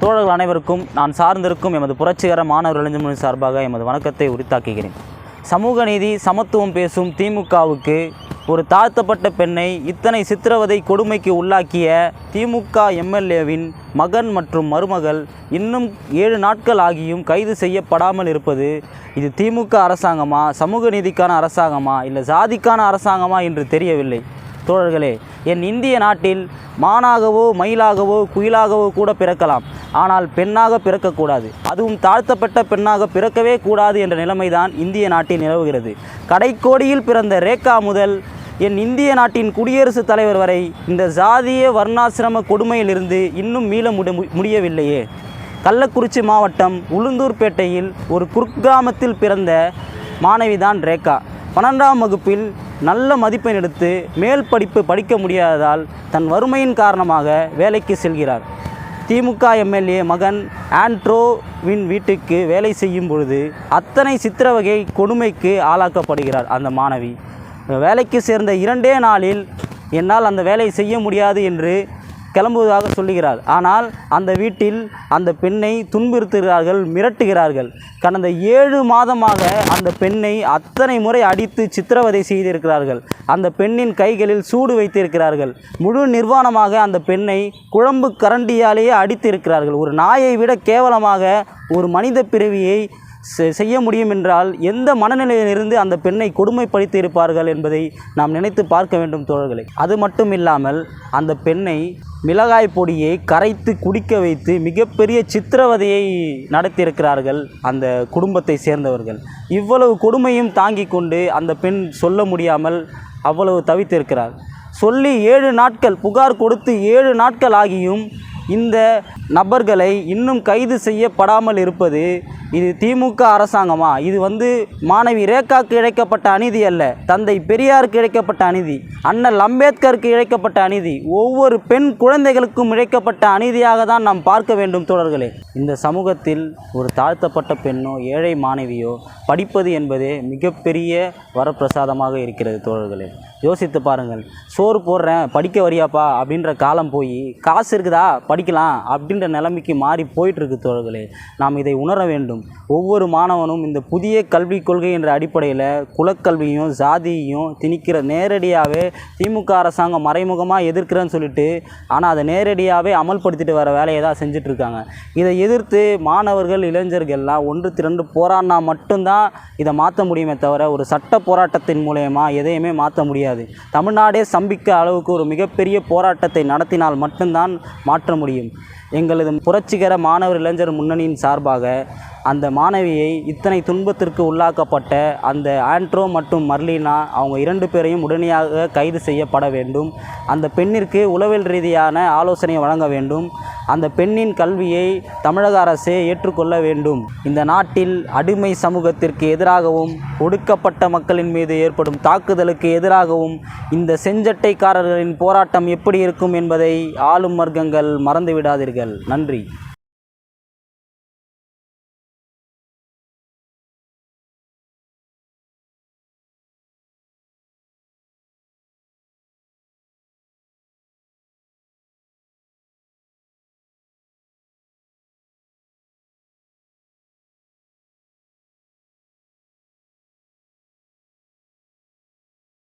தோழர்கள் அனைவருக்கும் நான் சார்ந்திருக்கும் எமது புரட்சிகர மாணவர் இளைஞர் சார்பாக எமது வணக்கத்தை உரித்தாக்குகிறேன். சமூக நீதி சமத்துவம் பேசும் திமுகவுக்கு ஒரு தாழ்த்தப்பட்ட பெண்ணை இத்தனை சித்திரவதை கொடுமைக்கு உள்ளாக்கிய திமுக எம்எல்ஏவின் மகன் மற்றும் மருமகள் இன்னும் ஏழு நாட்கள் ஆகியும் கைது செய்யப்படாமல் இருப்பது இது திமுக அரசாங்கமா சமூக நீதிக்கான அரசாங்கமா இல்லை சாதிக்கான அரசாங்கமா என்று தெரியவில்லை. தோழர்களே என் இந்திய நாட்டில் மானாகவோ மயிலாகவோ குயிலாகவோ கூட பிறக்கலாம். ஆனால் பெண்ணாக பிறக்கக்கூடாது. அதுவும் தாழ்த்தப்பட்ட பெண்ணாக பிறக்கவே கூடாது என்ற நிலைமைதான் இந்திய நாட்டில் நிலவுகிறது. கடைக்கோடியில் பிறந்த ரேகா முதல் என் இந்திய நாட்டின் குடியரசுத் தலைவர் வரை இந்த ஜாதிய வர்ணாசிரம கொடுமையிலிருந்து இன்னும் மீள முடி முடியவில்லையே. கள்ளக்குறிச்சி மாவட்டம் உளுந்தூர்பேட்டையில் ஒரு குர்கிராமத்தில் பிறந்த மாணவிதான் ரேகா. பன்னெண்டாம் வகுப்பில் நல்ல மதிப்பெண் எடுத்து மேல் படிப்பு படிக்க முடியாததால் தன் வறுமையின் காரணமாக வேலைக்கு செல்கிறார். திமுக எம்எல்ஏ மகன் ஆண்ட்ரோவின் வீட்டுக்கு வேலை செய்யும் பொழுது அத்தனை சித்திரவகை கொடுமைக்கு ஆளாக்கப்படுகிறார் அந்த மாணவி. வேலைக்கு சேர்ந்த இரண்டே நாளில் என்னால் அந்த வேலையை செய்ய முடியாது என்று கிளம்புவதாக சொல்லுகிறார். ஆனால் அந்த வீட்டில் அந்த பெண்ணை துன்புறுத்துகிறார்கள் மிரட்டுகிறார்கள். கடந்த ஏழு மாதமாக அந்த பெண்ணை அத்தனை முறை அடித்து சித்திரவதை செய்திருக்கிறார்கள். அந்த பெண்ணின் கைகளில் சூடு வைத்திருக்கிறார்கள். முழு நிர்வாணமாக அந்த பெண்ணை குழம்பு கரண்டியாலேயே அடித்திருக்கிறார்கள். ஒரு நாயை விட கேவலமாக ஒரு மனித பிறவியை செய்ய முடியும் என்றால் எந்த மனநிலையிலிருந்து அந்த பெண்ணை கொடுமைப்படுத்தி இருப்பார்கள் என்பதை நாம் நினைத்து பார்க்க வேண்டும் தோழர்களே. அது மட்டும் இல்லாமல் அந்த பெண்ணை மிளகாய் பொடியை கரைத்து குடிக்க வைத்து மிகப்பெரிய சித்திரவதையை நடத்தியிருக்கிறார்கள் அந்த குடும்பத்தை சேர்ந்தவர்கள். இவ்வளவு கொடுமையும் தாங்கிக் கொண்டு அந்த பெண் சொல்ல முடியாமல் அவ்வளவு தவித்திருக்கிறார். சொல்லி ஏழு நாட்கள் புகார் கொடுத்து ஏழு நாட்கள் ஆகியும் இந்த நபர்களை இன்னும் கைது செய்யப்படாமல் இருப்பது இது திமுக அரசாங்கமா? இது வந்து மாணவி ரேகாக்கு இழைக்கப்பட்ட அநீதி அல்ல தந்தை பெரியாருக்கு இழைக்கப்பட்ட அநீதி அண்ணல் அம்பேத்கருக்கு இழைக்கப்பட்ட அநீதி ஒவ்வொரு பெண் குழந்தைகளுக்கும் இழைக்கப்பட்ட அநீதியாக தான் நாம் பார்க்க வேண்டும் தோழர்களே. இந்த சமூகத்தில் ஒரு தாழ்த்தப்பட்ட பெண்ணோ ஏழை மாணவியோ படிப்பது என்பதே மிகப்பெரிய வரப்பிரசாதமாக இருக்கிறது தோழர்களே. யோசித்து பாருங்கள் சோறு போடுறேன் படிக்க வரியாப்பா அப்படின்ற காலம் போய் காசு இருக்குதா? படிக்கலாம் அப்படின்ற நிலைமைக்கு மாறி போயிட்டுருக்கு தோழர்களே. நாம் இதை உணர வேண்டும். ஒவ்வொரு மாணவனும் இந்த புதிய கல்விக் கொள்கை என்ற அடிப்படையில் குலக்கல்வியும் ஜாதியையும் திணிக்கிற நேரடியாகவே திமுக அரசாங்கம் மறைமுகமாக எதிர்க்கிறேன்னு சொல்லிட்டு ஆனால் அதை நேரடியாகவே அமல்படுத்திட்டு வர வேலையை தான் செஞ்சிட்ருக்காங்க இதை எதிர்த்து மாணவர்கள் இளைஞர்கள்லாம் ஒன்று திரண்டு போராடினா மட்டும்தான் இதை மாற்ற முடியுமே தவிர ஒரு சட்ட போராட்டத்தின் மூலயமா எதையுமே மாற்ற முடியாது. தமிழ்நாடே சம்பிக்க அளவுக்கு ஒரு மிகப்பெரிய போராட்டத்தை நடத்தினால் மட்டும்தான் மாற்ற முடியும். எங்களது புரட்சிகர மாணவர் இளைஞர் முன்னணியின் சார்பாக அந்த மாணவியை இத்தனை துன்பத்திற்கு உள்ளாக்கப்பட்ட அந்த ஆண்ட்ரோ மற்றும் மர்லினா அவங்க இரண்டு பேரையும் உடனடியாக கைது செய்யப்பட வேண்டும். அந்த பெண்ணிற்கு உளவியல் ரீதியான ஆலோசனை வழங்க வேண்டும். அந்த பெண்ணின் கல்வியை தமிழக அரசே ஏற்றுக்கொள்ள வேண்டும். இந்த நாட்டில் அடிமை சமூகத்திற்கு எதிராகவும் ஒடுக்கப்பட்ட மக்களின் மீது ஏற்படும் தாக்குதலுக்கு எதிராகவும் இந்த செஞ்சட்டைக்காரர்களின் போராட்டம் எப்படி இருக்கும் என்பதை ஆளும் வர்க்கங்கள் மறந்துவிடாதீர்கள். நன்றி.